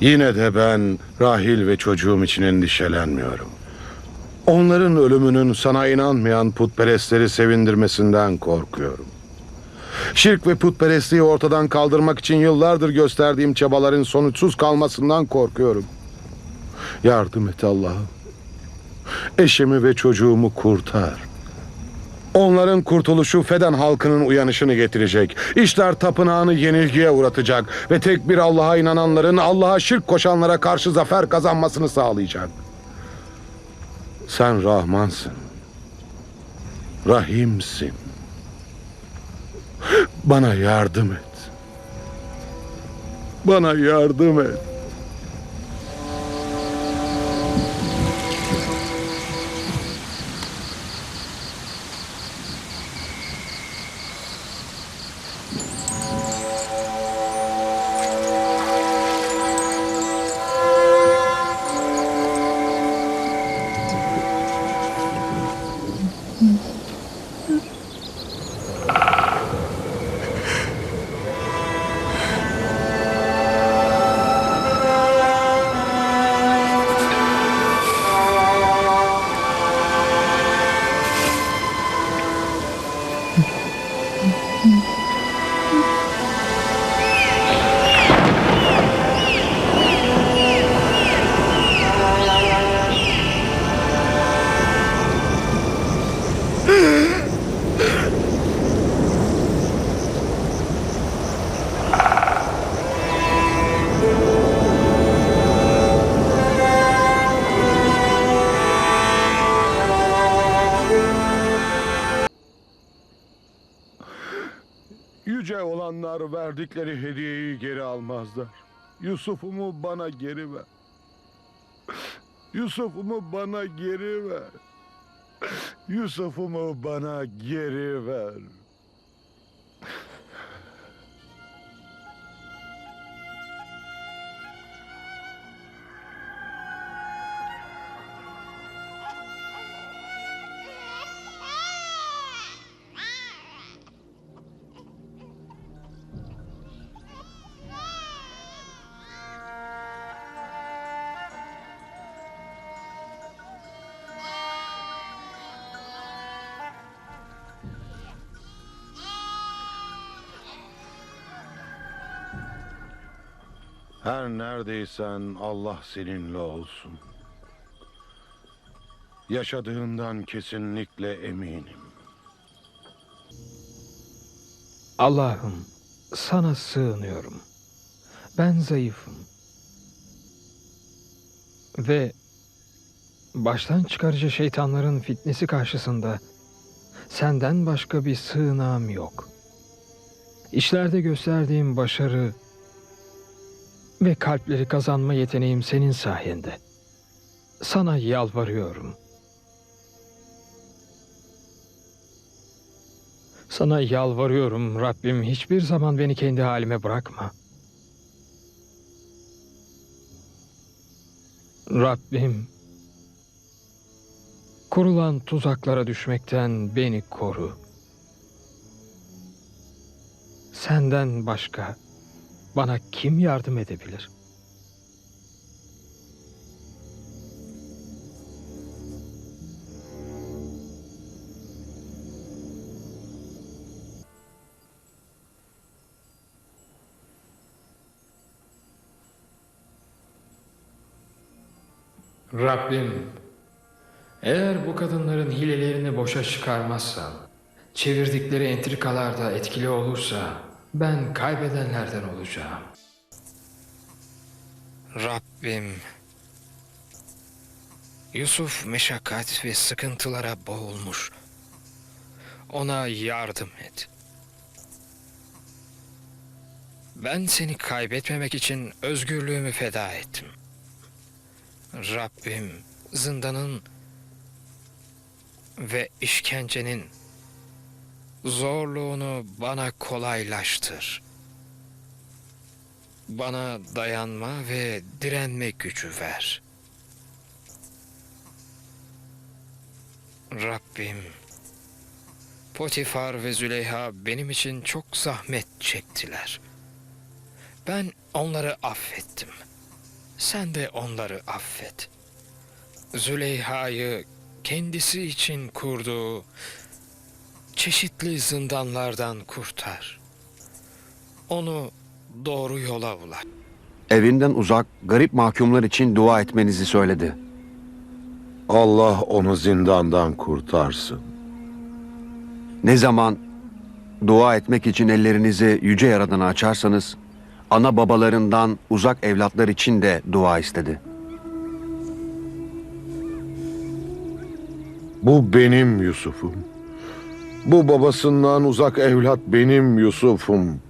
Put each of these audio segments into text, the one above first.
Yine de ben Rahil ve çocuğum için endişelenmiyorum. Onların ölümünün sana inanmayan putperestleri sevindirmesinden korkuyorum. Şirk ve putperestliği ortadan kaldırmak için yıllardır gösterdiğim çabaların sonuçsuz kalmasından korkuyorum. Yardım et Allah'ım. Eşimi ve çocuğumu kurtar. Onların kurtuluşu Feden halkının uyanışını getirecek. İşler tapınağını yenilgiye uğratacak ve tek bir Allah'a inananların Allah'a şirk koşanlara karşı zafer kazanmasını sağlayacak. Sen Rahmansın. Rahimsin. Bana yardım et. Bana yardım et. Verdikleri hediyeyi geri almazlar. Yusuf'umu bana geri ver. Yusuf'umu bana geri ver. Yusuf'umu bana geri ver. Her neredeysen Allah seninle olsun. Yaşadığından kesinlikle eminim. Allah'ım sana sığınıyorum. Ben zayıfım. Ve baştan çıkarıcı şeytanların fitnesi karşısında senden başka bir sığınağım yok. İşlerde gösterdiğim başarı ve kalpleri kazanma yeteneğim senin sayende. Sana yalvarıyorum. Sana yalvarıyorum Rabbim hiçbir zaman beni kendi halime bırakma. Rabbim kurulan tuzaklara düşmekten beni koru. Senden başka bana kim yardım edebilir? Rabbim, eğer bu kadınların hilelerini boşa çıkarmazsan, çevirdikleri entrikalar da etkili olursa, ben kaybedenlerden olacağım. Rabbim, Yusuf meşakkat ve sıkıntılara boğulmuş. Ona yardım et. Ben seni kaybetmemek için özgürlüğümü feda ettim. Rabbim, zindanın ve işkencenin zorluğunu bana kolaylaştır. Bana dayanma ve direnme gücü ver. Rabbim, Potifar ve Züleyha benim için çok zahmet çektiler. Ben onları affettim. sen de onları affet. Züleyha'yı kendisi için kurduğu çeşitli zindanlardan kurtar. Onu doğru yola ulaş. Evinden uzak garip mahkumlar için dua etmenizi söyledi. Allah onu zindandan kurtarsın. Ne zaman dua etmek için ellerinizi yüce yaradana açarsanız ana babalarından uzak evlatlar için de dua istedi. Bu benim Yusuf'um. Bu babasından uzak evlat benim Yusuf'um.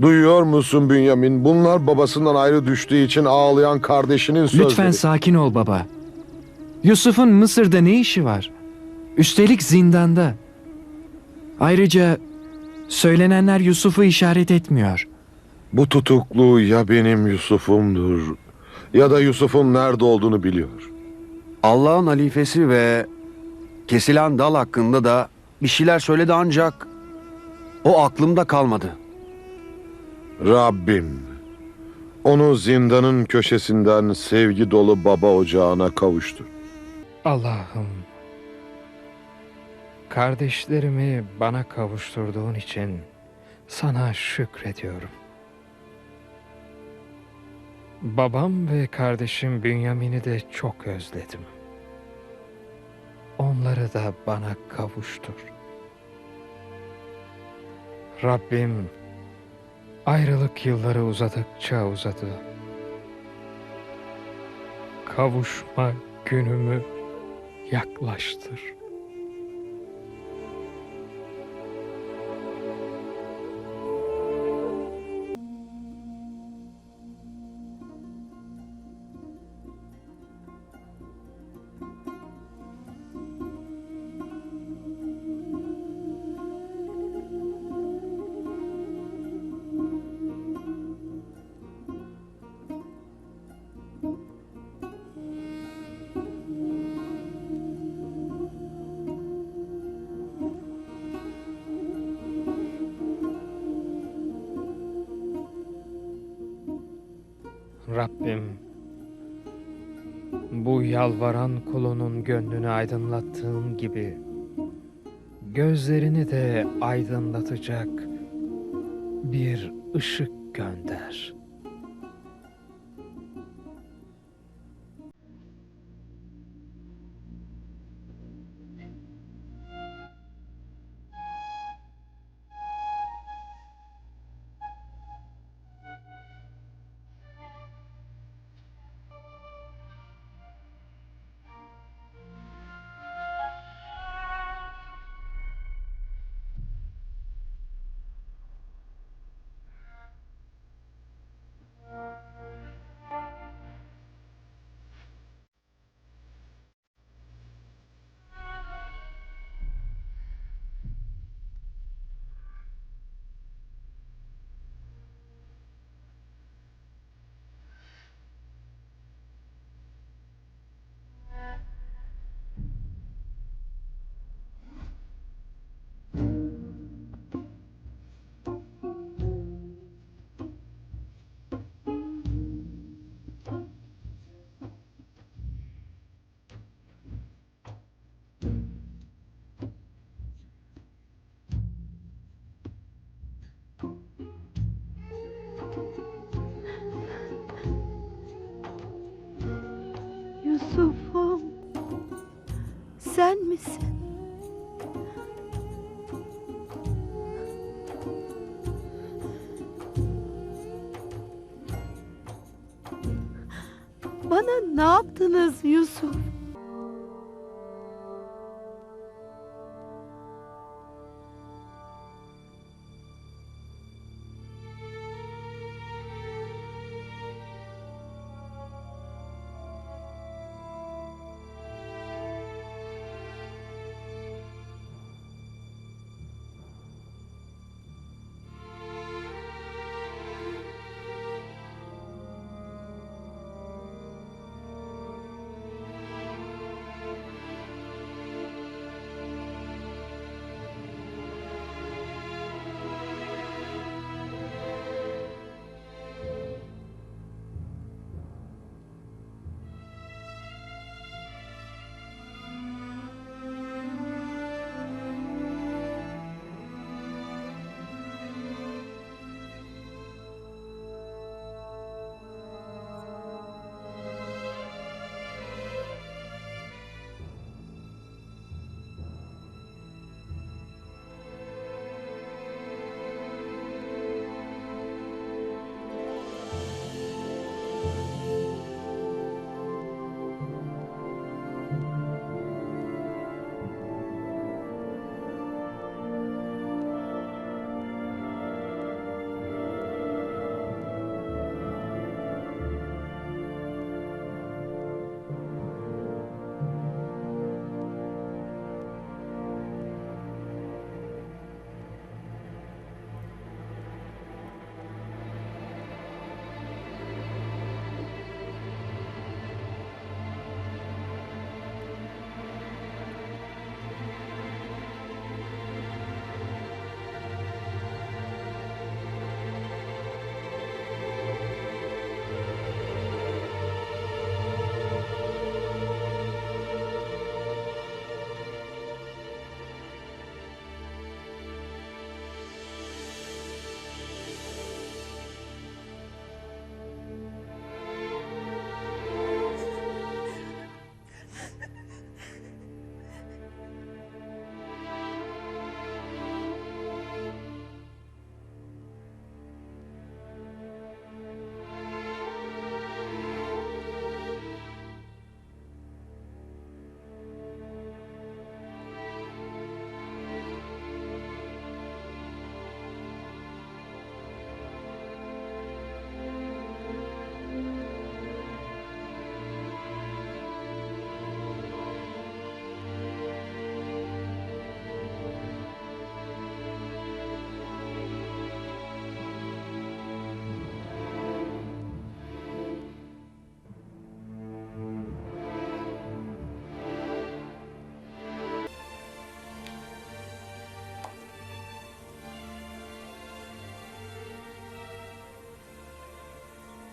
Duyuyor musun Bünyamin? Bunlar babasından ayrı düştüğü için ağlayan kardeşinin sözleri. Lütfen sakin ol baba. Yusuf'un Mısır'da ne işi var? Üstelik zindanda. Ayrıca söylenenler Yusuf'u işaret etmiyor. Bu tutuklu ya benim Yusuf'umdur ya da Yusuf'un nerede olduğunu biliyor. Allah'ın halifesi ve kesilen dal hakkında da bir şeyler söyledi ancak o aklımda kalmadı. Rabbim onu zindanın köşesinden sevgi dolu baba ocağına kavuştur. Allah'ım, kardeşlerimi bana kavuşturduğun için sana şükrediyorum. Babam ve kardeşim Bünyamin'i de çok özledim. Onları da bana kavuştur. Rabbim, ayrılık yılları uzadıkça uzadı. Kavuşma günümü yaklaştır. Rabbim, bu yalvaran kulunun gönlünü aydınlattığın gibi, gözlerini de aydınlatacak bir ışık gönder. Sen misin? Bana ne yaptınız Yusuf?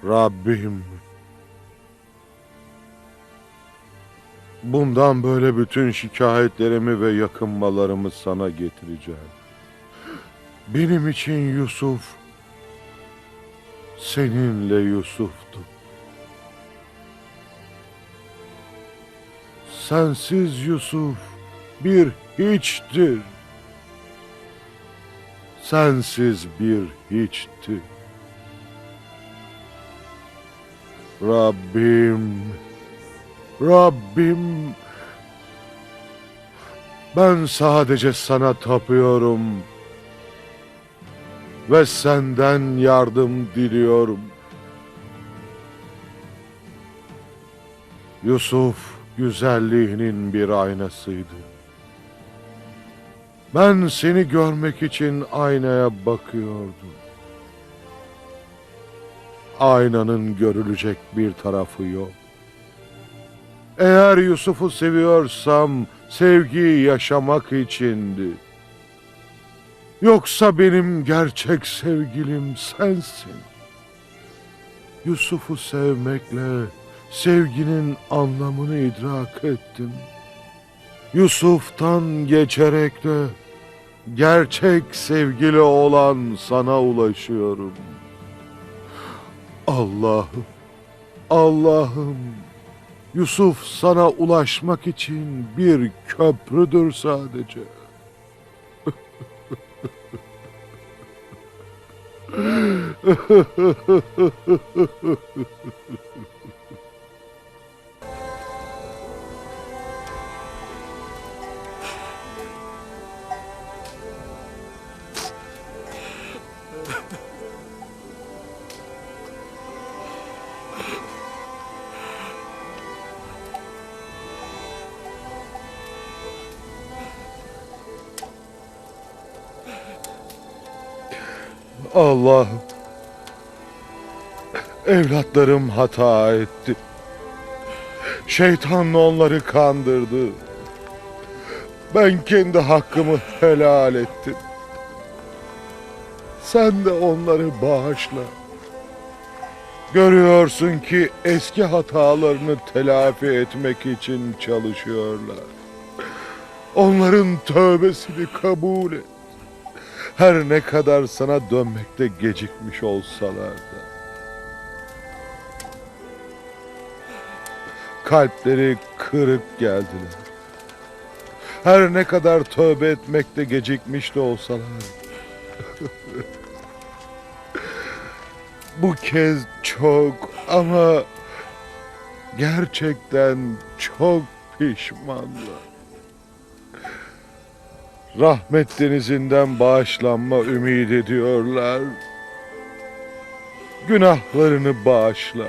Rabbim. Bundan böyle bütün şikayetlerimi ve yakınmalarımı sana getireceğim. Benim için Yusuf, seninle Yusuf'tu. Sensiz Yusuf bir hiçtir. Sensiz bir hiçtir. Rabbim, Rabbim, ben sadece sana tapıyorum ve senden yardım diliyorum. Yusuf güzelliğinin bir aynasıydı. Ben seni görmek için aynaya bakıyordum. Aynanın görülecek bir tarafı yok. Eğer Yusuf'u seviyorsam sevgiyi yaşamak içindi. Yoksa benim gerçek sevgilim sensin. Yusuf'u sevmekle sevginin anlamını idrak ettim. Yusuf'tan geçerek de gerçek sevgili olan sana ulaşıyorum. Allah'ım, Allah'ım, Yusuf sana ulaşmak için bir köprüdür sadece. Allah'ım, evlatlarım hata etti. Şeytan onları kandırdı. Ben kendi hakkımı helal ettim. Sen de onları bağışla. Görüyorsun ki eski hatalarını telafi etmek için çalışıyorlar. Onların tövbesini kabul et. Her ne kadar sana dönmekte gecikmiş olsalar da. Kalpleri kırık geldiler. Her ne kadar tövbe etmekte gecikmiş de olsalar. Bu kez çok ama gerçekten çok pişmanlar. Rahmet denizinden bağışlanma ümit ediyorlar. Günahlarını bağışla.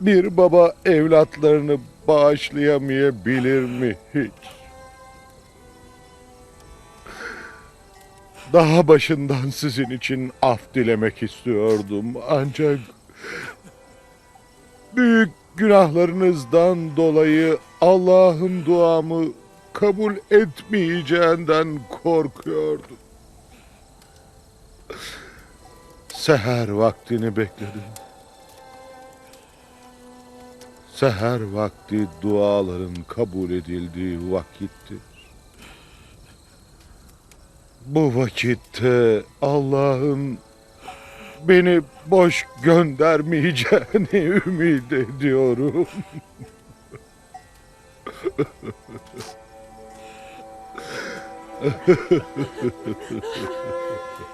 Bir baba evlatlarını bağışlayamayabilir mi hiç? Daha başından sizin için af dilemek istiyordum ancak büyük günahlarınızdan dolayı Allah'ın duamı kabul etmeyeceğinden korkuyordum. Seher vaktini bekledim. Seher vakti duaların kabul edildiği vakittir. Bu vakitte Allah'ın beni boş göndermeyeceğini ümit ediyorum.